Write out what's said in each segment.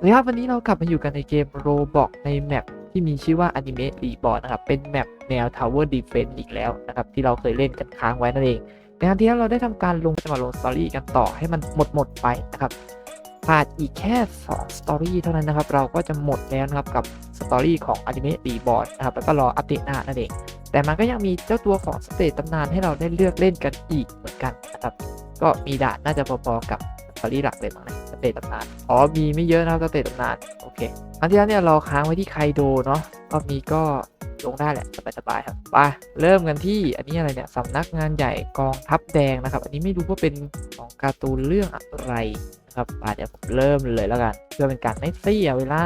สวัสดีครับวันนี้เรากลับมาอยู่กันในเกมโรบอกในแมปที่มีชื่อว่าอนิเมะรีบอร์นะครับ เป็นแมปแนว Tower Defense อีกแล้วนะครับ ที่เราเคยเล่นกันค้างไว้นั่นเองในครั้งที่แล้วเราได้ทำการลงจะมาลงสตอรี่กันต่อให้มันหมดหมดไปนะครับขาดอีกแค่2สตอรี่เท่านั้นนะครับ เราก็จะหมดแล้วนะครับกับสตอรี่ของอนิเมะรีบอร์นะครับแล้วก็รออัปเดตหน้านั่นเอง แต่มันก็ยังมีเจ้าตัวของสเตจตำนานให้เราได้เลือกเล่นกันอีกเหมือนกันนะครับก็มีด่านน่าจะพอๆกับสตอรี่หลักเลยมั้งนะ เตจตำนานอ๋อมีไม่เยอะนะครับสเตตตำนานโอเคครั้งที่แล้วเนี่ยเราค้างไว้ที่ไคโดเนาะรอบนี้ก็ลงได้แหละสบายๆครับไปเริ่มกันที่อันนี้อะไรเนี่ยสำนักงานใหญ่กองทัพแดงนะครับ อันนี้ไม่รู้ว่าเป็นของการ์ตูนเรื่องอะไร นะครับอะเดี๋ยวผมเริ่มเลยแล้วกัน เพื่อเป็นการไม่เสียเวลา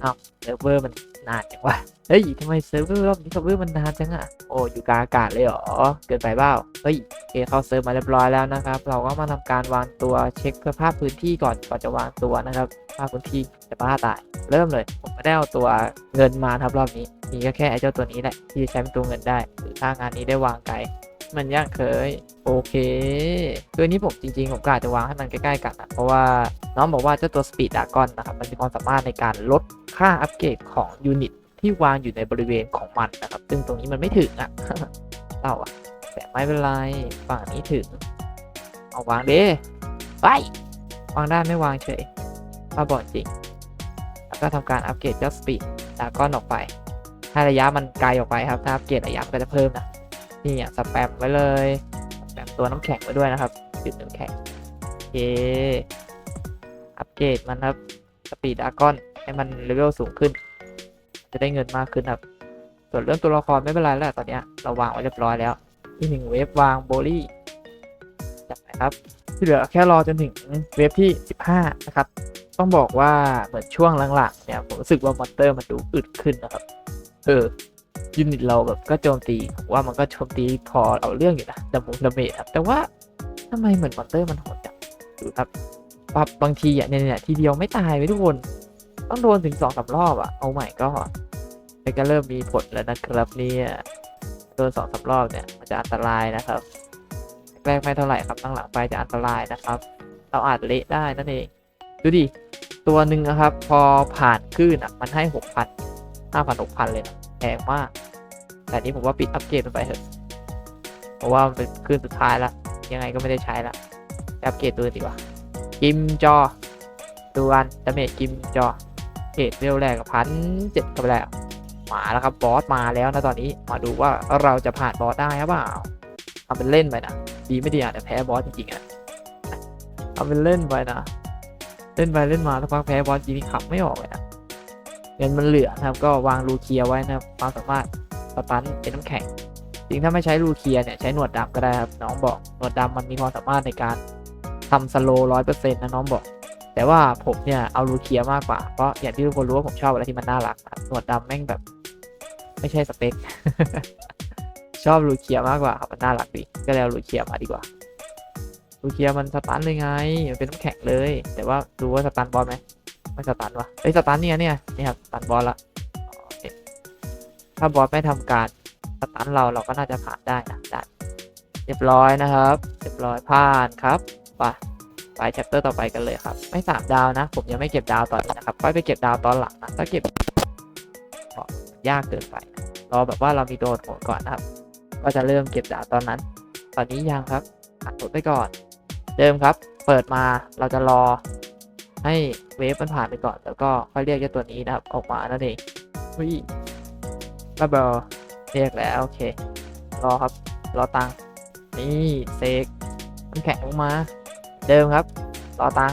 เอาเซิร์ฟเวอร์มันนานจังวะเฮ้ยทำไมเซิร์ฟเวอร์รอบนี้เซิร์ฟเวอร์มันนานจังอะโอ้อยู่กลางอากาศเลยเหรอเกินไปเปล่าเฮ้ยโอเคเข้าเซิร์ฟมาเรียบร้อยแล้วนะครับ เราก็มาทำการวางตัวเช็คสภาพพื้นที่ก่อนก่อนจะวางตัวนะครับภาพพื้นที่จะบ้าตาย เริ่มเลยผมไม่ได้เอาตัวเงินมาครับรอบนี้มีก็แค่ไอ้เจ้าตัวนี้แหละที่จะใช้เป็นตัวเงินได้หรือถ้างานนี้ได้วางไกล มันยากเคยโอเคคืออันนี้ผมจริงๆ ผมก็อาจะวางให้มันใกล้ๆกันนะเพราะว่าน้องบอกว่าเจ้าตัว Speed Dragon นะครับมันมีความสามารถในการลดค่าอัปเกรดของยูนิตที่วางอยู่ในบริเวณของมันนะครับ ซึ่งตรงนี้มันไม่ถึงอะเต่าอะแต่ไม่เป็นไรฝั่งนี้ถึง เอาวางเด้ไปวางได้ไม่วางเฉยป้าบอกจริง แล้วก็ทำการอัปเกรดเจ้าสปีดดากอนออกไปถ้าระยะมันไกลออกไปครับ ถ้าอัปเกรดระยะมันก็จะเพิ่มนะ นี่อะสแปมไว้เลยสแปมตัวน้ำแข็งไว้ด้วยนะครับจุดน้ำแข็งโอเคอัปเกรดมันครับสปีดดาก้อนให้มันเลเวลสูงขึ้น จะได้เงินมากขึ้นครับ ส่วนเรื่องตัวละครไม่เป็นไรแล้วตอนเนี้ยเราวางไว้เรียบร้อยแล้ว ที่หนึ่งเวฟวางโบลี่จับไปครับที่เหลือแค่รอจนถึงเวฟที่ 15 นะครับ ต้องบอกว่าเหมือนช่วงหลังๆเนี่ยผมรู้สึกว่ามอนเตอร์มันดูอึดขึ้นนะครับ เออ ยูนิตเราแบบก็โจมตีผมว่ามันก็โจมตีพอเอาเรื่องอยู่นะดามุงดาเมจครับ แต่ว่าทำไมเหมือนมอนเตอร์มันโหดจังดูครับปรับบางทีอะเนี่ยเนี่ยทีเดียวไม่ตายไปทุกคน ต้องโดนถึงสองสามรอบอะเอาใหม่ก็มันก็เริ่มมีผลแล้วนะครับเนี่ยโดนสองสามรอบเนี่ยมันจะอันตรายนะครับ แรกไม่เท่าไหร่ครับตั้งหลังไปจะอันตรายนะครับ เราอาจเละได้นั่นเองดูดิตัวหนึ่งนะครับ พอผ่านคลื่นอะมันให้หกพันห้าพันหกพันเลยนะแพงมาก แต่นี้ผมว่าปิดอัปเกรดมันไปเถอะ เพราะว่ามันเป็นคลื่นสุดท้ายละ ยังไงก็ไม่ได้ใช้ละอัปเกรดตัวดีกว่ากิมจอตัวอันดาเมจกิมจอเกรดเร็วแรกกับพันเจ็ดกับแล้วมาแล้วครับบอสมาแล้วนะตอนนี้มาดูว่าเราจะผ่านบอสได้หรือเปล่าทำเป็นเล่นไปนะดีไม่ดีอาจจะแพ้บอสจริงๆอะทำเป็นเล่นไปนะเล่นไปเล่นมาสักพักแพ้บอสจริงๆขับไม่ออกเลยนะเงินมันเหลือนะครับก็วางลูเคียไว้นะครับความสามารถ สตันเป็นน้ำแข็งจริงถ้าไม่ใช้ลูเคียเนี่ยใช้หนวดดำก็ได้ครับน้องบอกหนวดดำมันมีความสามารถในการทำสโลร้อยเปอร์เซ็นต์นะน้องบอก แต่ว่าผมเนี่ยเอาลูเคียมากกว่าเพราะอย่างที่ทุกคนรู้ว่าผมชอบอะไรที่มันน่ารักหนวดดำแม่งแบบ ไม่ใช่สเปค ชอบลูเคียมากกว่าครับมันน่ารักดีก็เลยเอาลูเคียมาดีกว่าลูเคียมันสตันเลยไงมันเป็นน้ำแข็งเลย แต่ว่าดูว่าสตันบอลไหมไม่สตันวะเอ้ยสตันเนี่ยเนี่ยนี่ครับสตันบอลละ ถ้าบอสไม่ทำการสตันเราเราก็น่าจะผ่านได้นะได้เรียบร้อยนะครับ เรียบร้อยผ่านครับไปไปแชปเตอร์ต่อไปกันเลยครับ ไม่สามดาวนะ ผมยังไม่เก็บดาวตอนนี้นะครับค่อยไปเก็บดาวตอนหลังนะถ้าเก็บยากเกินไปรอแบบว่าเรามีโดนโหดก่อนนะครับ ก็จะเริ่มเก็บดาวตอนนั้น ตอนนี้ยังครับอัดหดไปก่อน เดิมครับ เปิดมาเราจะรอให้เวฟมันผ่านไปก่อน แล้วก็ค่อยเรียกเจ้าตัวนี้นะครับ ออกมานั่นเองวิ บับเบิลเรียกแล้วโอเค รอครับ รอตังนี่เซกมันแข็งลงมา เดิมครับ รอตัง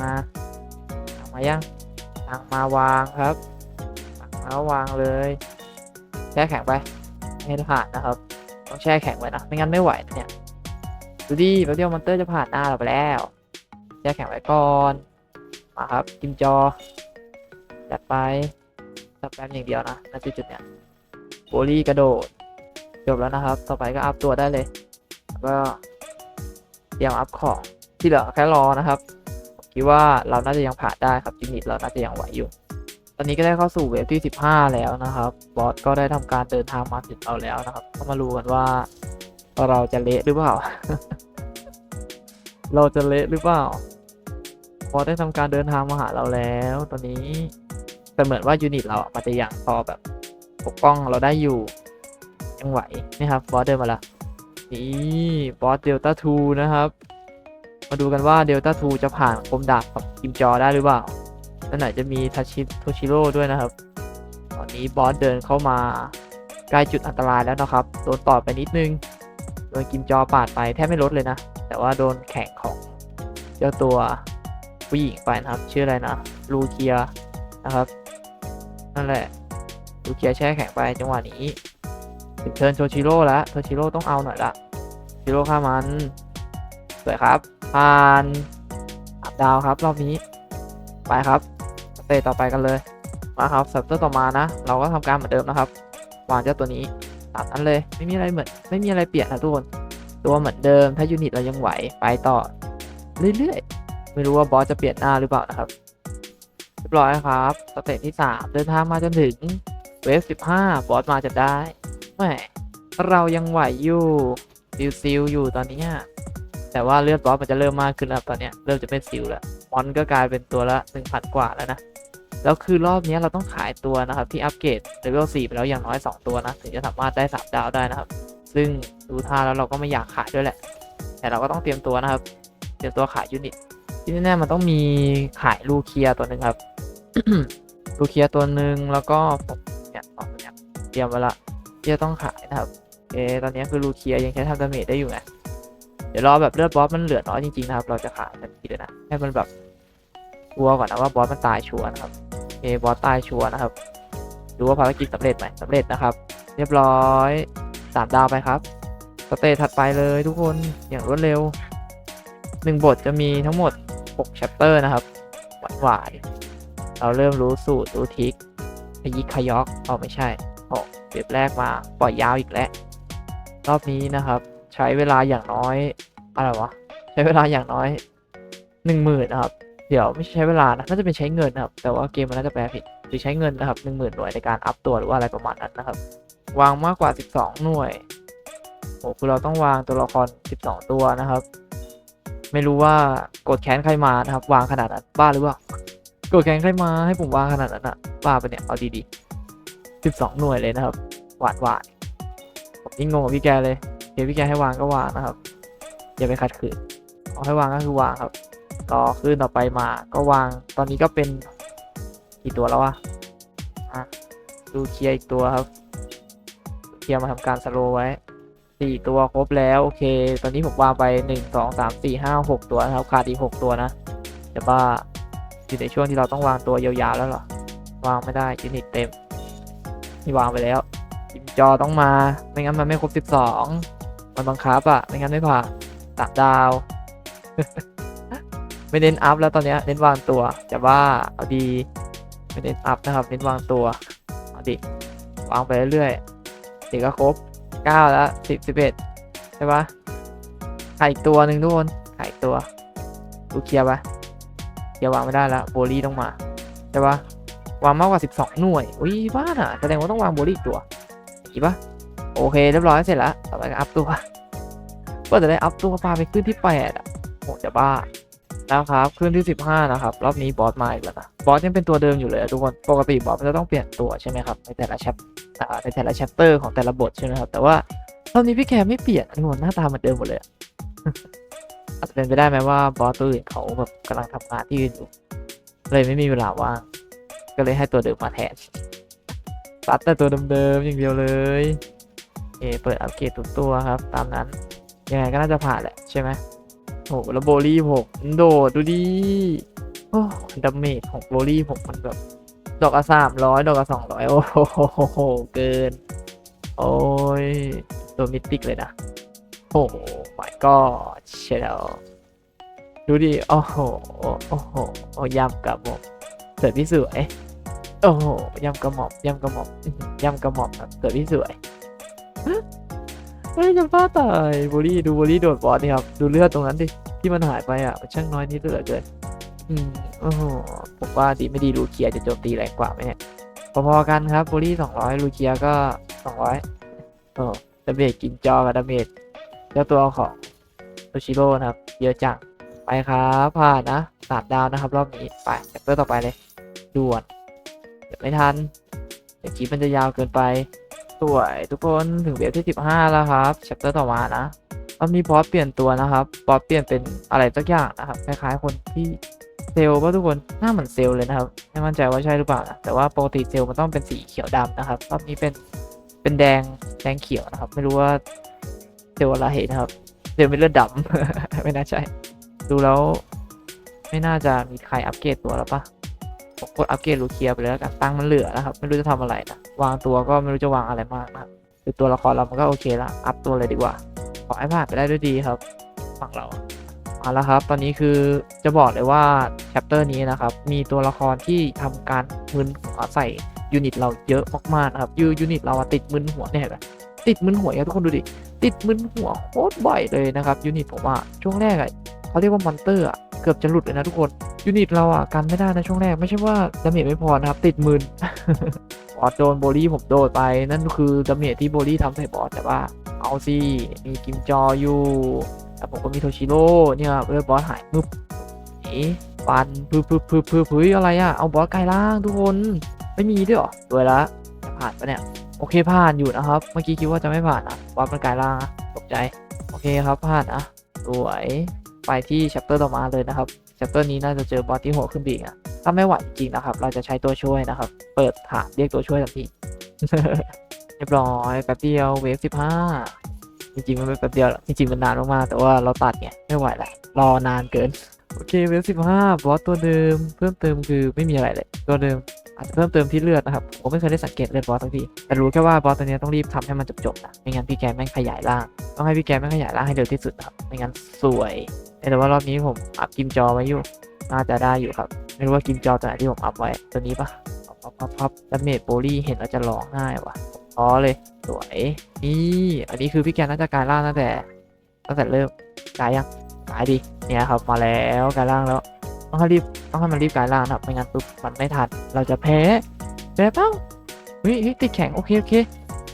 มาตังมายังตังมาวางครับตังมาวางเลย แช่แข็งไปให้ผ่านนะครับ ต้องแช่แข็งไว้นะ ไม่งั้นไม่ไหวนะเนี่ยดูดิแป๊บเดียวมอนเตอร์จะผ่านหน้าเราไปแล้วแช่แข็งไว้ก่อน มาครับกิมจอจัดไป จับแป๊บอย่างเดียวนะณจุดๆเนี้ยโบลี่กระโดดจบแล้วนะครับ ต่อไปก็อัพตัวได้เลย แล้วก็เตรียมอัพของที่เหลือแค่รอนะครับผมคิดว่าเราน่าจะยังผ่านได้ครับยูนิตเราน่าจะยังไหวอยู่ ตอนนี้ก็ได้เข้าสู่เวฟที่ 15 แล้วนะครับบอสก็ได้ทำการเดินทางมาถึงเราแล้วนะครับก็มาดูกันว่าเราจะเละหรือเปล่า เราจะเละหรือเปล่าบอสได้ทำการเดินทางมาหาเราแล้ว ตอนนี้ แต่เหมือนว่ายูนิตเราอะมันจะยังพอแบบปกป้องเราได้อยู่ยังไหวนี่ครับบอสเดินมาละนี่บอสเดลต้าทูนะครับ มาดูกันว่าเดลต้าทูจะผ่านคมดาบกับกิมจอได้หรือเปล่าแล้วไหนจะมีทาชิโทชิโร่ด้วยนะครับ ตอนนี้บอสเดินเข้ามาใกล้จุดอันตรายแล้วนะครับ โดนต่อไปนิดนึง โดนกิมจอปาดไปแทบไม่ลดเลยนะ แต่ว่าโดนแข่งของเจ้าตัวผู้หญิงไปนะครับ ชื่ออะไรนะลูเคียนะครับ นั่นแหละลูเคียร์แช่แข็งไปจังหวะนี้ถึงเทิร์นโทชิโร่แล้วโทชิโร่ต้องเอาหน่อยละโทชิโร่ฆ่ามันสวยครับผ่านอับดาวครับรอบนี้ไปครับเตจต่อไปกันเลยมาครับสัปเตอร์ต่อมานะ เราก็ทำการเหมือนเดิมนะครับวางเจ้าตัวนี้ตามนั้นเลยไม่มีอะไรเหมือนไม่มีอะไรเปลี่ยนนะทุกคนตัวเหมือนเดิมถ้ายูนิตเรายังไหวไปต่อเรื่อยๆไม่รู้ว่าบอสจะเปลี่ยนหน้าหรือเปล่านะครับ เรียบร้อยครับสเตจที่ 3 เดินทางมาจนถึงเวฟ15 บอสมาจะได้แหมเรายังไหวอยู่ซิลซิลอยู่ตอนนี้แต่ว่าเลือดบอสมันจะเริ่มมากขึ้นแล้วตอนเนี้ยเริ่มจะไม่ซิลแล้วมอนก็กลายเป็นตัวละ1,000 กว่าแล้วนะแล้วคือรอบนี้เราต้องขายตัวนะครับที่อัปเกรดเลเวล4ไปแล้วอย่างน้อย 2 ตัวนะถึงจะสามารถได้ 3 ดาวได้นะครับ ซึ่งดูท่าแล้วเราก็ไม่อยากขายด้วยแหละ แต่เราก็ต้องเตรียมตัวนะครับ เตรียมตัวขายยูนิต ที่แน่ๆมันต้องมีขายลูเคียตัวหนึ่งครับ ลูเคียตัวหนึ่งแล้วก็ผมเนี่ยสองเนี่ยเตรียมไว้ละที่จะต้องขายนะครับเอตอนนี้คือลูเคียยังใช้ทำดาเมจได้อยู่ไงเดี๋ยวรอแบบเลือดบอสมันเหลือน้อยจริงๆนะครับ เราจะขายทันทีเลยนะให้มันแบบชัวร์ก่อนนะว่าบอสมันตายชัวร์นะครับเอบอสตายชัวร์นะครับดูว่าภารกิจสำเร็จไหมสำเร็จนะครับ เรียบร้อยสามดาวไปครับสเตจถัดไปเลยทุกคนอย่างรวดเร็วหนึ่งบทจะมีทั้งหมด 6 chapter นะครับหวานหวานๆเราเริ่มรู้สูตรรู้ทิกขยิกขยอกเอาไม่ใช่โอ้เว็บแรกมาปล่อยยาวอีกแล้วรอบนี้นะครับ ใช้เวลาอย่างน้อยอะไรวะใช้เวลาอย่างน้อยหนึ่งหมื่นนะครับ เดี๋ยวไม่ใช่ใช้เวลานะน่าจะเป็นใช้เงินนะครับ แต่ว่าเกมมันน่าจะแปลผิดหรือใช้เงินนะครับหนึ่งหมื่นหน่วยในการอัพตัวหรือว่าอะไรประมาณนั้นนะครับ วางมากกว่า 12 หน่วยโอ้คือเราต้องวางตัวละคร 12 ตัวนะครับ ไม่รู้ว่ากดแค้นใครมานะครับ วางขนาดนั้นบ้าหรือเปล่ากดแค้นใครมาให้ผมวางขนาดนั้นอะบ้าไปะเนี่ยเอาดีๆ12หน่วยเลยนะครับ หวานหวานผมยิ่งงงกับพี่แกเลยเดี๋ยวพี่แกให้วางก็วางนะครับอย่าไปขัดขืนเอาให้วางก็คือวางครับรอขึ้นต่อไปมาก็วาง ตอนนี้ก็เป็นกี่ตัวแล้ววะอะดูเคลียร์อีกตัวครับ เคลียร์มาทำการสโลว์ไว้ สี่ตัวครบแล้วโอเค ตอนนี้ผมวางไปหนึ่งสองสามสี่ห้าหกตัวนะครับขาดอีกหกตัวนะแต่ว่าอยู่ในช่วงที่เราต้องวางตัวยาวๆแล้วเหรอวางไม่ได้ยูนิตเต็มนี่วางไปแล้วจิมจอต้องมาไม่งั้นมันไม่ครบสิบสองมันบังคับอะไม่งั้นไม่ผ่านสามดาว ไม่เน้นอัพแล้วตอนนี้เน้นวางตัวแต่ว่าเอาดีไม่เน้นอัพนะครับเน้นวางตัวเอาดิวางไปเรื่อยๆเดี๋ยวก็ครบ เก้าแล้วสิบสิบเอ็ดใช่ปะขายอีกตัวหนึ่งทุกคนขายอีกตัวดูเคลียร์ปะเคลียร์วางไม่ได้แล้วโบลี่ต้องมาใช่ปะวางมากกว่าสิบสองหน่วย อุ้ยบ้าน่ะ แสดงว่าต้องวางโบลี่อีกตัวอีปะโอเค เรียบร้อยเสร็จแล้วต่อไปก็อัพตัว ก็จะได้อัพตัวปลาไปขึ้นที่แปดอะโหจะบ้า แล้วครับขึ้นที่ 15 นะครับ รอบนี้บอสมาอีกแล้วนะบอสยังเป็นตัวเดิมอยู่เลยทุกคนปกติบอสมันจะต้องเปลี่ยนตัวใช่ไหมครับในแต่ละแชปในแต่ละแชปเตอร์ของแต่ละบทใช่ไหมครับแต่ว่ารอบนี้พี่แกไม่เปลี่ยนทุกคนหน้าตาเหมือนเดิมหมดเลยอาจจะเป็นไปได้ไหมว่าบอสตัวอื่นเขาแบบกำลังทำงานที่อื่นอยู่เลยไม่มีเวลาว่างก็เลยให้ตัวเดิมมาแทนตัดแต่ตัวเดิมๆอย่างเดียวเลยเอเปิดอัปเกรดตัวครับ ตามนั้นยังไงก็น่าจะผ่านแหละใช่ไหม โหแล้วโบลี่ผมโดดดูดิโอ้ดาเมจของโบลี่ผมมันแบบ ดอกละสามร้อยดอกละสองร้อยโอ้โหเกิน โอ้ยตัวมิติกเลยนะโอ้โห my god เชียวดูดิ โอ้โห โอ้โหโอ้ยำกระหม่อมเกิดพี่สวย โอ้โหยำกระหม่อมยำกระหม่อมยำกระหม่อมครับเกิดพี่สวย ไม่จะบ้าตายบูลลี่ดูบูลลี่โดดบอสนี่ครับ ดูเลือดตรงนั้นดิ ที่มันหายไปอะ มันช่างน้อยนิดเหลือเกิน อืม โอ้โห ผมว่าดีไม่ดีลูเคียจะโจมตีแรงกว่าไหมเนี่ยพอๆกันครับบูลลี่สองร้อยลูเคียก็สองร้อยโอ้ดาเมจกินจอกับดาเมจเจ้าตัวของโตชิโร่นะครับ เยอะจัง ไปครับผ่านนะสามดาวนะครับ รอบนี้ ไปแชปเตอร์ต่อไปเลย ด่วน เดี๋ยวไม่ทันเดี๋ยวคลิปมันจะยาวเกินไป สวยทุกคนถึงเวฟที่ 15 แล้วครับแชปเตอร์ต่อมานะรอบนี้บอสเปลี่ยนตัวนะครับบอสเปลี่ยนเป็นอะไรสักอย่างนะครับคล้ายๆคนที่เซลล์ป่ะทุกคนหน้าเหมือนเซลล์เลยนะครับไม่มั่นใจว่าใช่หรือเปล่านะแต่ว่าปกติเซลล์มันต้องเป็นสีเขียวดำนะครับรอบนี้เป็นเป็นแดงแดงเขียวนะครับ ไม่รู้ว่าเซลล์อะไรนะครับเซลล์เป็นเลือดดำไม่น่าใช่ ดูแล้ว ไม่น่าจะมีใครอัปเกรดตัวแล้วปะผม กดอัปเกรดลูเคียไปเลยแล้วกันตังมันเหลือนะครับ ไม่รู้จะทำอะไรนะวางตัวก็ไม่รู้จะวางอะไรมากนะหรือตัวละครเรามันก็โอเคละอัพตัวเลยดีกว่า ขอให้ผ่านไปได้ด้วยดีครับฝั่งเรามาแล้วครับ ตอนนี้คือจะบอกเลยว่าแชปเตอร์นี้นะครับ มีตัวละครที่ทำการมึนหัวใส่ยูนิตเราเยอะมากๆครับยูยูนิตเราติดมึนหัวเนี่ยเห็นไหมติดมึนหัวเนี่ยทุกคนดูดิติดมึนหัวโคตรบ่อยเลยนะครับยูนิตผมว่าช่วงแรกอะ เขาเรียกว่ามอนเตอร์อะเกือบจะหลุดเลยนะทุกคน ยูนิตเราอะกันไม่ได้นะช่วงแรก ไม่ใช่ว่าดาเมจไม่พอนะครับ ติดมึนบอสโดนโบลี่ผมโดดไป นั่นคือดาเมจที่โบลี่ทำใส่บอสแต่ว่าเอาสิมีกิมจออยู่แต่ผมก็มีโทชิโร่เนี่ยเลือบอสหายมึบหนีฟันพึบพึบพึบพึบเฮ้อะไรอะเอาบอสกลายร่างทุกคนไม่มีด้วยหรอตัวยละจะผ่านปะเนี่ยโอเคผ่านอยู่นะครับ เมื่อกี้คิดว่าจะไม่ผ่านนะบอสมันกลายร่างตกใจ โอเคครับผ่านนะสวย ไปที่แชปเตอร์ต่อมาเลยนะครับแชปเตอร์นี้น่าจะเจอบอสที่หัวขึ้นบีกอะถ้าไม่ไหวจริงนะครับ เราจะใช้ตัวช่วยนะครับ เปิดฐานเรียกตัวช่วยทันทีเรียบร้อยแป๊บเดียวเวฟสิบห้าจริงๆมันไม่แป๊บเดียวหรอกจริงๆมันนานมากๆแต่ว่าเราตัดไงไม่ไหวล้วรอนานเกินโอเคเวฟสิบห้าบอสตัวเดิมเพิ่มเติมคือไม่มีอะไรเลย ตัวเดิมอาจจะเพิ่มเติมที่เลือดนะครับ ผมไม่เคยได้สังเกตเลือดบอสทั้งทีแต่รู้แค่ว่าบอสตัวเนี้ยต้องรีบทำให้มันจบๆนะไม่งั้นพี่แกแม่งขยายร่าง ต้องให้พี่แกแม่งขยายร่างให้เร็วที่สุดครับไม่งั้นสวย แต่ว่ารอบนี้ผมอัพกิมจอไว้อยู่ น่าจะได้อยู่ครับ ไม่รู้ว่ากิมจอตัวไหนที่ผมอัพไว้ ตัวนี้ปะพับพับพับดาเมจโบลี่เห็นแล้วจะร้องไห้ว่ะอ๋อเลย สวย นี่ อันนี้คือพี่แกน่าจะกลายร่างตั้งแต่ตั้งแต่เริ่มกลายยังกลายดิ เนี่ยครับ มาแล้วกลายร่างแล้ว ต้องให้รีบ ต้องให้มันรีบกลายร่างนะครับ ไม่งั้นปุ๊บมันไม่ทัน เราจะแพ้แพ้เป้าเฮ้ยเฮ้ยติดแข็งโอเคโอเค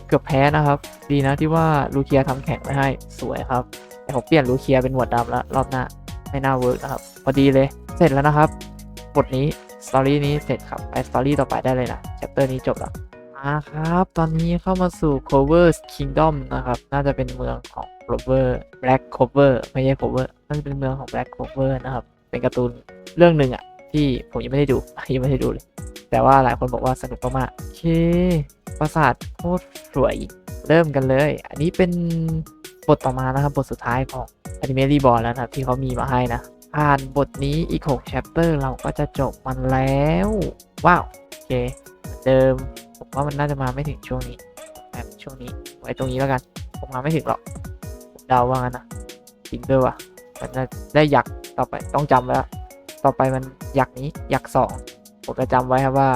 เกือบแพ้นะครับ ดีนะที่ว่าลูเคียทำแข็งไว้ให้ สวยครับ แต่ผมเปลี่ยนลูเคียเป็นหมวดดำแล้วรอบหน้าไม่น่าเวิร์กนะครับ พอดีเลย เสร็จแล้วนะครับ บทนี้สตอรี่นี้เสร็จครับ ไปสตอรี่ต่อไปได้เลยนะแชปเตอร์นี้จบแล้วอ่าครับ ตอนนี้เข้ามาสู่ Cover Kingdom นะครับ น่าจะเป็นเมืองของ Clover Black Cover ไม่ใช่ Cover น่าจะเป็นเมืองของ Black Cover นะครับ เป็นการ์ตูนเรื่องหนึ่งอะที่ผมยังไม่ได้ดูยังไม่ได้ดูเลย แต่ว่าหลายคนบอกว่าสนุกมากๆโอเคปราสาทโคตรสวยเริ่มกันเลย อันนี้เป็น บทต่อมานะครับบทสุดท้ายของอนิเมะรีบอร์แล้วนะครับที่เขามีมาให้นะผ่านบทนี้อีก6 chapter เราก็จะจบมันแล้ว ว้าว โอเคเหมือนเดิม ผมว่ามันน่าจะมาไม่ถึงช่วงนี้แบบช่วงนี้ไว้ตรงนี้แล้วกัน ผมมาไม่ถึงหรอกผมเดาว่างั้นนะจริงด้วยว่ะมันได้ยักษ์ต่อไปต้องจำไว้แล้วต่อไปมันยักษ์นี้ยักษ์สองผมจะจำไว้ครับว่า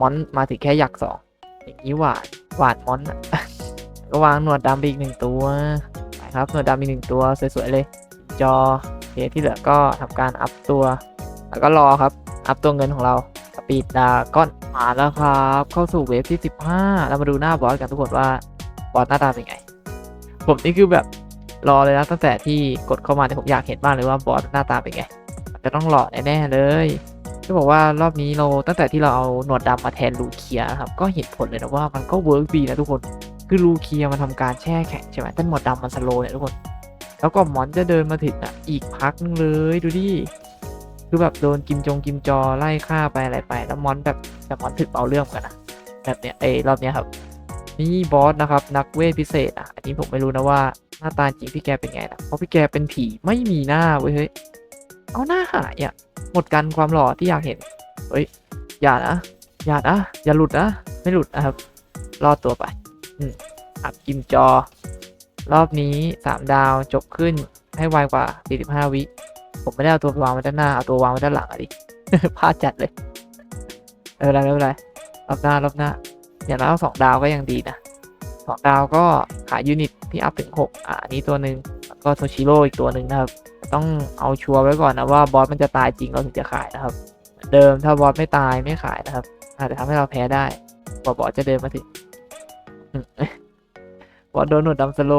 มอนมาถึงแค่ยักษ์สองอย่างนี้หวานหวานมอนอะ ก็วางหนวดดำไปอีกหนึ่งตัวไปครับหนวดดำอีกหนึ่งตัวสวยๆเลย จอโอเคที่เหลือก็ทำการอัพตัว แล้วก็รอครับ อัพตัวเงินของเราสปีดดาก้อนมาแล้วครับ เข้าสู่เวฟที่ 15 เรามาดูหน้าบอสกันทุกคนว่าบอสหน้าตาเป็นไง ผมนี่คือแบบรอเลยนะตั้งแต่ที่กดเข้ามาเนี่ยผมอยากเห็นมากเลยว่าบอสหน้าตาเป็นไงจะต้องหล่อแน่ๆเลยจะบอกว่ารอบนี้เราตั้งแต่ที่เราเอาหนวดดำมาแทนลูเคียนะครับก็เห็นผลเลยนะว่ามันก็เวิร์กดีนะทุกคน คือลูเคียมันทำการแช่แข็งใช่ไหมแต่หนวดดำมันสโลเนี่ยทุกคน แล้วก็หมอนจะเดินมาถึงอะ อีกพักนึงเลยดูดิคือแบบโดนกิมจงกิมจอไล่ฆ่าไปอะไรไป แล้วมอนแบบแต่มอนถึกเอาเรื่องกันนะแบบเนี้ยเอยรอบเนี้ยครับนี่บอสนะครับนักเวทพิเศษอะอันนี้ผมไม่รู้นะว่าหน้าตาจริงพี่แกเป็นไงนะเพราะพี่แกเป็นผีไม่มีหน้าเว้ยเฮ้ยเอาหน้าหายอะหมดกันความหล่อที่อยากเห็นเฮ้ยอย่านะอย่านะอย่าหลุดนะไม่หลุดนะครับรอดตัวไป อับกิมจอ รอบนี้ 3 ดาวจบขึ้นให้ไวกว่า 45 วิ ผมไม่ได้เอาตัววางไว้ด้านหน้า เอาตัววางไว้ด้านหลังอะดิพลาดจัดเลยเป็นไรไม่เป็นไรรอบหน้ารอบหน้า อย่างน้อยสองดาวก็ยังดีนะสองดาวก็ขายยูนิตที่อัพถึง 6 อะอันนี้ตัวหนึ่งแล้วก็โทชิโร่อีกตัวหนึ่งนะครับ ต้องเอาชัวร์ไว้ก่อนนะว่าบอสมันจะตายจริงเราถึงจะขายนะครับเหมือนเดิมถ้าบอสไม่ตายไม่ขายนะครับ อาจจะทำให้เราแพ้ได้กว่าบอสจะเดินมาถึง บอสโดนหนวดดำสโล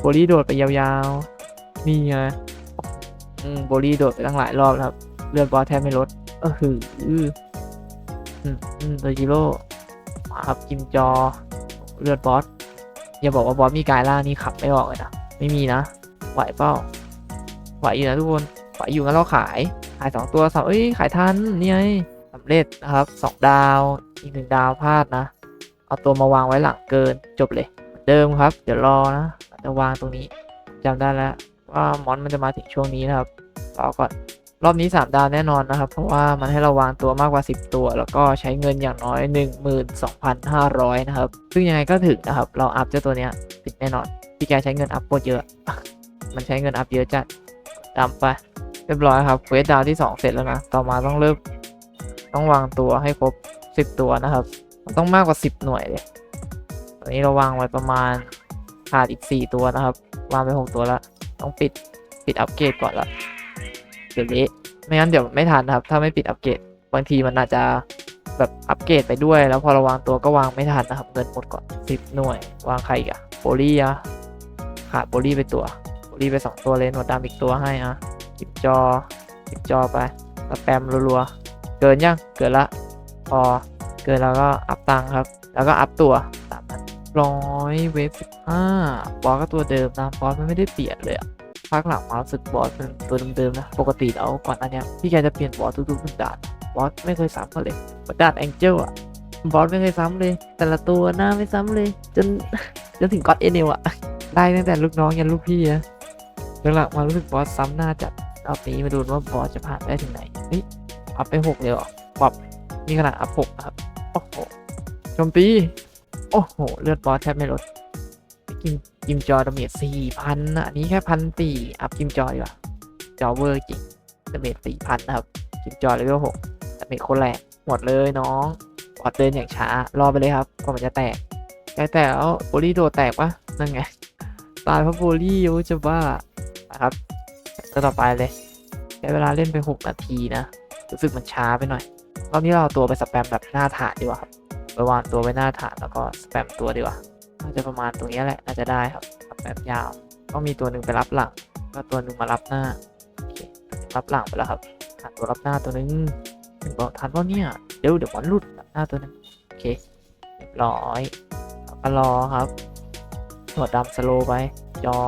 โบลี่โดดไปยาวๆ นี่ไงโอ้โหอืมโบลี่โดดไปตั้งหลายรอบครับ เลือดบอสแทบไม่ลดเออหืออืมอืมโดจิโร่ครับกิมจอ เลือดบอส อย่าบอกว่าบอสมีกายล่างนี่ขับไม่ออกเลยนะ ไม่มีนะ ไหวเปล่าไหวอยู่นะทุกคน ไหวอยู่งั้นเราขาย ขายสองตัวสามเอ้ย ขายทันนี่ไงสำเร็จนะครับสองดาว อีกหนึ่งดาวพลาดนะ เอาตัวมาวางไว้หลังเกินจบเลยเดิมครับ เดี๋ยวรอนะจะวางตรงนี้จำได้แล้วว่ามอนมันจะมาถึงช่วงนี้นะครับรอก่อนรอบนี้ 3 ดาวแน่นอนนะครับ เพราะว่ามันให้เราวางตัวมากกว่า 10 ตัว แล้วก็ใช้เงินอย่างน้อย 12,500 นะครับ ซึ่งยังไงก็ถึงนะครับ เราอัพเจ้าตัวเนี้ยถึงแน่นอน พี่แกใช้เงินอัพโคตรเยอะ มันใช้เงินอัพเยอะจัดดำไป เรียบร้อยครับเควสดาวที่ 2 เสร็จแล้วนะ ต่อมาต้องเริ่มต้องวางตัวให้ครบ 10 ตัวนะครับ ต้องมากกว่า10หน่วยเลยตอนนี้เราวางไว้ประมาณขาดอีก4ตัวนะครับ วางไป6ตัวแล้ว ต้องปิดปิดอัปเกรดก่อนละเดี๋ยวนี้ไม่งั้นเดี๋ยวไม่ทันนะครับ ถ้าไม่ปิดอัปเกรดบางทีมันอาจจะแบบอัปเกรดไปด้วย แล้วพอเราวางตัวก็วางไม่ทันนะครับเงินหมดก่อน10หน่วย วางใครอีกอะโบลี่อะขาดโบลี่ไปตัวโบลี่ไปสองตัวเลยหนวดดำอีกตัวให้อะจิบจอจิบจอไปสแปมรัวๆเกินยังเกินละพอ เกินแล้วก็อัพตังครับ แล้วก็อัพตัวตามนั้นร้อยเวฟสิบห้าบอสก็ตัวเดิมนะบอสมันไม่ได้เปลี่ยนเลยอะภาคหลังมารู้สึกบอสเป็นตัวเดิมๆนะปกติแล้วก่อนอันเนี้ยพี่แกจะเปลี่ยนบอสทุกๆหนึ่งด่านบอสไม่เคยซ้ำกันเลยด่านแองเจิลอะบอสไม่เคยซ้ำเลย แต่ละตัวหน้าไม่ซ้ำเลย จนจนถึงก็อดเอเนลอะได้ตั้งแต่ลูกน้องยันลูกพี่อะหลังๆมารู้สึกบอสซ้ำหน้าจัดรอบนี้มาดูว่าบอสจะผ่านได้ถึงไหนเฮ้ยอัพไปหกเลยเหรอปรับนี่ขนาดอัพหกครับ อ้โหโจมตี โอ้โห เลือดบอสแทบไม่ลดกิมกิมจอดาเมจสี่พันอันนี้แค่พันสี่อัพกิมจอดีกว่าจอเวอร์จริงดาเมจสี่พันนะครับ กิมจอเลเวลหกดาเมจโคตรแรงหมดเลยน้องบอดเดินอย่างช้ารอไปเลยครับกว่ามันจะแตกใกแตกแล้วโบลี่โดดแตกปะนั่นไงตายเพราะโบลี่โอ้จะบ้านะครับก็ต่อไปเลยใช้เวลาเล่นไปหกนาทีนะ รู้สึกมันช้าไปหน่อย รอบนี้เราตัวไปสแปมแบบหน้าฐานดีกว่าครับไปวางตัวไว้หน้าฐานแล้วก็สแปมตัวดีกว่าน่าจะประมาณตรงนี้แหละน่าจะได้ครับแบบยาวต้องมีตัวหนึ่งไปรับหลังก็ตัวหนึ่งมารับหน้ารับหลังไปแล้วครับหาตัวรับหน้าตัวหนึ่งถึงบอกทันว่าเนี่ยเดี๋ยวเดี๋ยวมันหลุดรหน้าตัวนึงโอเคเรียบร้อยก็รอครับหัวดำสโลไปจอ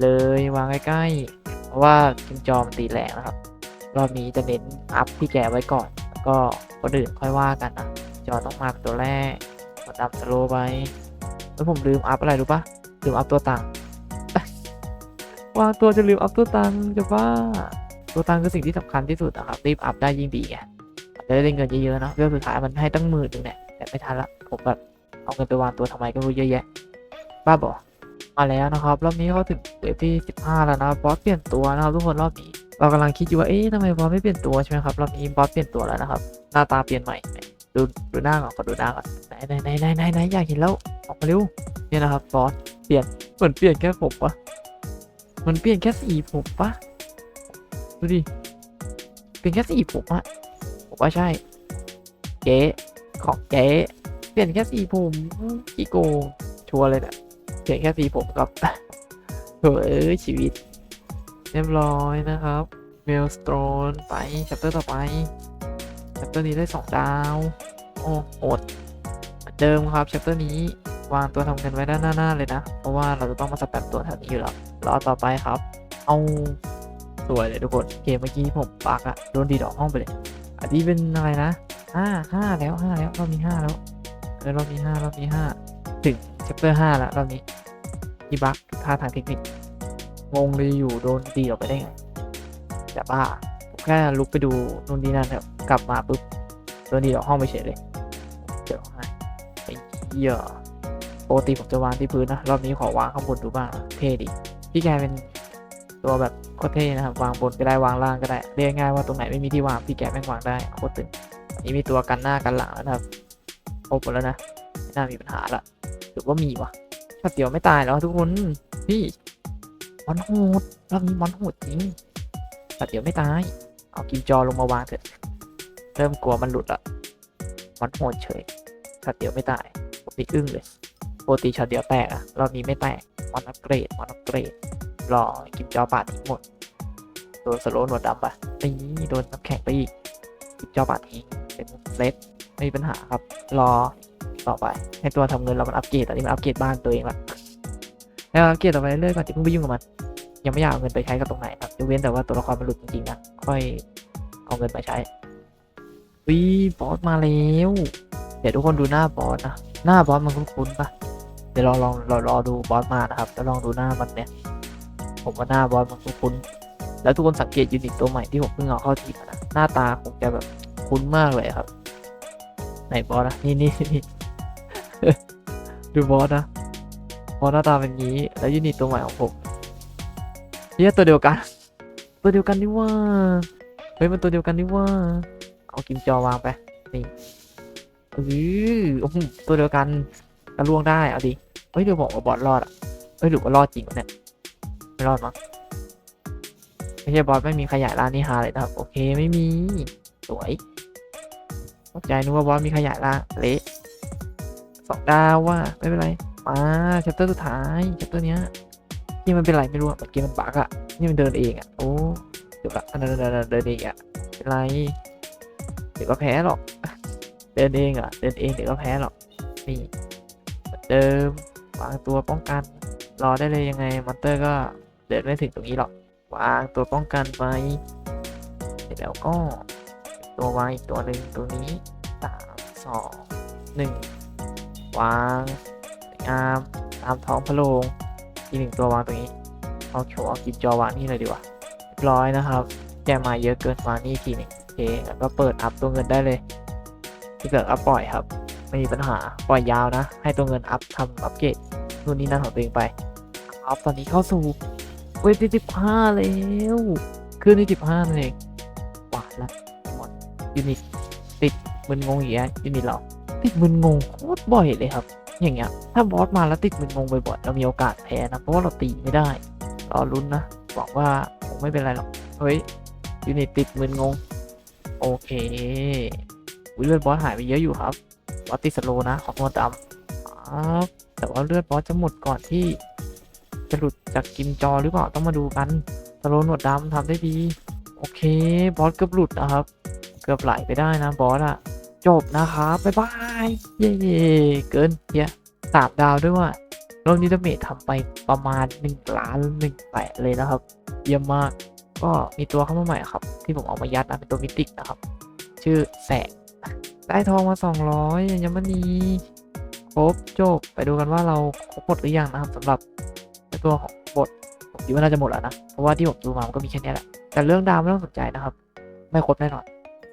เลยวางใกล้ๆเพราะว่ากิมจอมตีแรงนะครับ รอบนี้จะเน้นอัพพี่แกไว้ก่อน ก็คนอื่นค่อยว่ากันนะจอต้องมาเป็นตัวแรกหัวดำสโลไปแล้วผมลืมอัพอะไรรู้ปะลืมอัพตัวตังวางตัวจะลืมอัพตัวตังจะบ้าตัวตังคือสิ่งที่สำคัญที่สุดนะครับรีบอัพได้ยิ่งดีไงจะได้เงินเยอะๆเนาะเรื่องสุดท้ายมันให้ตั้งหมื่นหนึ่งเนี่ยแต่ไม่ทันละผมแบบเอาเงินไปวางตัวทำไมก็รู้เยอะแยะบ้าบอมาแล้วนะครับรอบนี้เขาถึงเวฟที่ 15 แล้วนะบอสเปลี่ยนตัวนะครับทุกคนรอบนี้ เรากำลังคิดอยู่ว่า เอ๊ะทำไมบอสไม่เปลี่ยนตัวใช่ไหมครับ รอบนี้บอสเปลี่ยนตัวแล้วนะครับ หน้าตาเปลี่ยนใหม่ ดูดูหน้าก่อนขอดูหน้าก่อน ไหนไหนไหนไหนไหนไหนอยากเห็นแล้ว ออกมาเร็ว เนี่ยนะครับบอส เปลี่ยน เหมือนเปลี่ยนแค่ผมปะมันเปลี่ยนแค่สีผมปะดูดิ เปลี่ยนแค่สีผมอะผมว่าใช่ เก๋ของเก๋เปลี่ยนแค่สีผมกี่โกงชัวร์เลยเนี่ยเปลี่ยนแค่สีผมกับเฮ้ยชีวิต เรียบร้อยนะครับเมลสโตนไปชัปเตอร์ต่อไปชัปเตอร์นี้ได้สองดาว โอ้โหดเดิมครับชัปเตอร์นี้วางตัวทำเงินไว้ด้านหน้า ๆ เลยนะ เพราะว่าเราจะต้องมาสแปมตัวแถวนี้อยู่แล้วรอต่อไปครับ เอาสวยเลยทุกคน เกมเมื่อกี้ผมปักอะโดนดีดออกห้องไปเลย อันนี้เป็นอะไรนะห้าห้าแล้วห้าแล้วเรอบนี้ห้าแล้วเออรอบนี้ห้าเรอบนี้ห้าถึงชัปเตอร์ห้าแล้วรอบนี้ที่บักท่าทางเทคนิค งงเลยอยู่โดนดีออกไปได้ไงจะบ้าแค่ลุกไปดูนู่นนี่นั่นครับกลับมาปุ๊บตัวนี้ออกห้องไปเฉยเลยเดี๋ยวให้ไอ้เหี้ยปกติผมจะวางที่พื้นนะ รอบนี้ขอวางข้างบนดูบ้างเท่ดิพี่แกเป็นตัวแบบโคตรเท่นะครับ วางบนก็ได้วางล่างก็ได้เรียกง่ายว่าตรงไหนไม่มีที่วางพี่แกแม่งวางได้โคตรตึงอันนี้มีตัวกันหน้ากันหลังแล้วนะครับครบหมดแล้วนะไม่น่ามีปัญหาละหรือว่ามีวะช็อตเดียวไม่ตายแล้วทุกคนพี่ มอนโหดรอบนี้มอนโหดจริงช็อตเดียวไม่ตาย เอากิมจอลงมาวางเถอะ เริ่มกลัวมันหลุดละมันโหดเฉยช็อตเดียวไม่ตายผมนี่อึ้งเลยปกติช็อตเดียวแตกอะรอบนี้ไม่แตก มอนอัปเกรด มอนอัปเกรด รอกิมจอปาดทิ้งหมด โดนสโลว์หนวดดำไปนี่โดนน้ำแข็งไปอีกอีกจอบาดทิ้งเป็นเซตไม่มีปัญหาครับ รอต่อไปให้ตัวทำเงินเรามันอัปเกรดตอนนี้มันอัปเกรดบ้านตัวเองละ แล้วอัปเกรดต่อไปเรื่อยๆก่อนที่เพิ่งไปยุ่งกับมันยังไม่อยากเอาเงินไปใช้กับตรงไหนครับยกเว้นแต่ว่าตัวละครมันหลุดจริงๆนะค่อยเอาเงินไปใช้วิบอสมาแล้วเดี๋ยวทุกคนดูหน้าบอสนะหน้าบอสมันคุ้นๆปะเดี๋ยวลองลองรอรอดูบอสมานะครับแล้วลองดูหน้ามันเนี่ย ผมว่าหน้าบอสมันคุ้นๆแล้วทุกคนสังเกตยูนิตตัวใหม่ที่ผมเพิ่งเอาเข้าทีนะหน้าตาคงจะแบบคุ้นมากเลยครับ ไหนบอสนะนี่นี่นี่ดูบอสนะ บอสหน้าตาเป็นงี้ แล้วยูนิตตัวใหม่ของผมเนี่ยตัวเดียวกัน ตัวเดียวกันนี่ว่า เฮ้ยมันตัวเดียวกันนี่ว่า เอากิมจอวางไป นี่เออโอ้โหตัวเดียวกันกระล่วงได้ เอาดิ เฮ้ยเดี๋ยวบอกว่าบอสรอดอะ เฮ้ยหรือว่ารอดจริงวะเนี่ย ไม่รอดมั้งไม่ใช่บอสไม่มีขยายร้านนี่ฮาเลยนะครับ โอเคไม่มี สวยตกใจนึกว่าบอสมีขยายร้านเละสองดาวว่าไม่เป็นไร มาชัปเตอร์สุดท้ายชัปเตอร์เนี้ยนี่มันเป็นไรไม่รู้อะเกี้มันบักอะนี่มันเดินเองอะโอ้เดี๋ยวละอันนั้นเดินเดินเดินเองอะเป็นไรเดี๋ยวก็แพ้หรอก เดินเองอะเดินเองเดี๋ยวก็แพ้หรอกนี่เหมือนเดิมวางตัวป้องกัน รอได้เลยยังไงมอนเตอร์ก็เดินไม่ถึงตรงนี้หรอกวางตัวป้องกันไปเสร็จแล้วก็ตัววางอีกตัวหนึ่งตัวนี้สามสองหนึ่งวาง งามตามท้องพระโรงอีกหนึ่งตัววางตรงนี้เอาโชว์เอากินจอวางนี่เลยดีกว่าเรียบร้อยนะครับแกมาเยอะเกินวางนี่ทีหนึ่งโอเคแล้วก็เปิดอัพตัวเงินได้เลย ที่เกิดอัพปล่อยครับ ไม่มีปัญหาปล่อยยาวนะ ให้ตัวเงินอัพทำอัพเกรดนู่นนี่นั่นของตัวเองไปอัพตอนนี้เข้าสู่เวทีสิบห้าแล้วขึ้นที่สิบห้านั่นเองหวานละหมดยูนิตติดมึนงงอย่างเงี้ยยูนิตเราติดมึนงงโคตรบ่อยเลยครับ อย่างเงี้ย ถ้าบอสมาแล้วติดมึนงงบ่อยๆเรามีโอกาสแพ้นะ เพราะว่าเราตีไม่ได้รอลุ้นนะบอกว่าคงไม่เป็นไรหรอก เฮ้ยยูนิตติดมึนงง โอเควิเลือดบอสหายไปเยอะอยู่ครับบอสติดสโลนะของตัวดำครับแต่ว่าเลือดบอสจะหมดก่อนที่ จะหลุดจากกิมจอหรือเปล่าต้องมาดูกันสโลหนวดดำทำได้ดี โอเค บอสเกือบหลุดนะครับ เกือบไหลไปได้นะบอสอะ จบนะครับ บ๊ายบาย เย้เกินเฮียสามดาวด้วยว่ะรอบนี้ดาเมจทำไปประมาณ1ล้านหนึ่งแปดเลยนะครับ เยี่ยมมาก ก็มีตัวเข้ามาใหม่ครับ ที่ผมเอามายัดนะเป็นตัวมิติกนะครับ ชื่อแสงได้ทองมา 200ยังไม่มีครบจบไปดูกันว่าเราครบหมดหรือยังนะครับสำหรับตัวของบทผมคิดว่าน่าจะหมดแล้วนะ เพราะว่าที่ผมดูมามันก็มีแค่นี้แหละ แต่เรื่องดาวไม่ต้องสนใจนะครับ ไม่ครบแน่นอน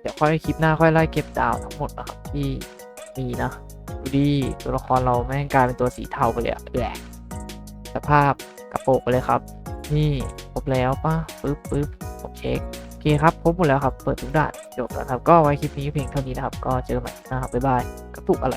เดี๋ยวค่อยคลิปหน้าค่อยไล่เก็บดาวทั้งหมดนะครับที่มีนะดูดีตัวละครเราแม่งกลายเป็นตัวสีเทาไปเลยอะแหละสภาพกระโปรงไปเลยครับ นี่ครบแล้วป่ะปึ๊บปึ๊บผมเช็คโอเคครับครบหมดแล้วครับ เปิดทุกด่านจบแล้วครับ ก็ไว้คลิปนี้เพียงเท่านี้นะครับ ก็เจอกันใหม่นะครับบ๊ายบายกระตุกอะไร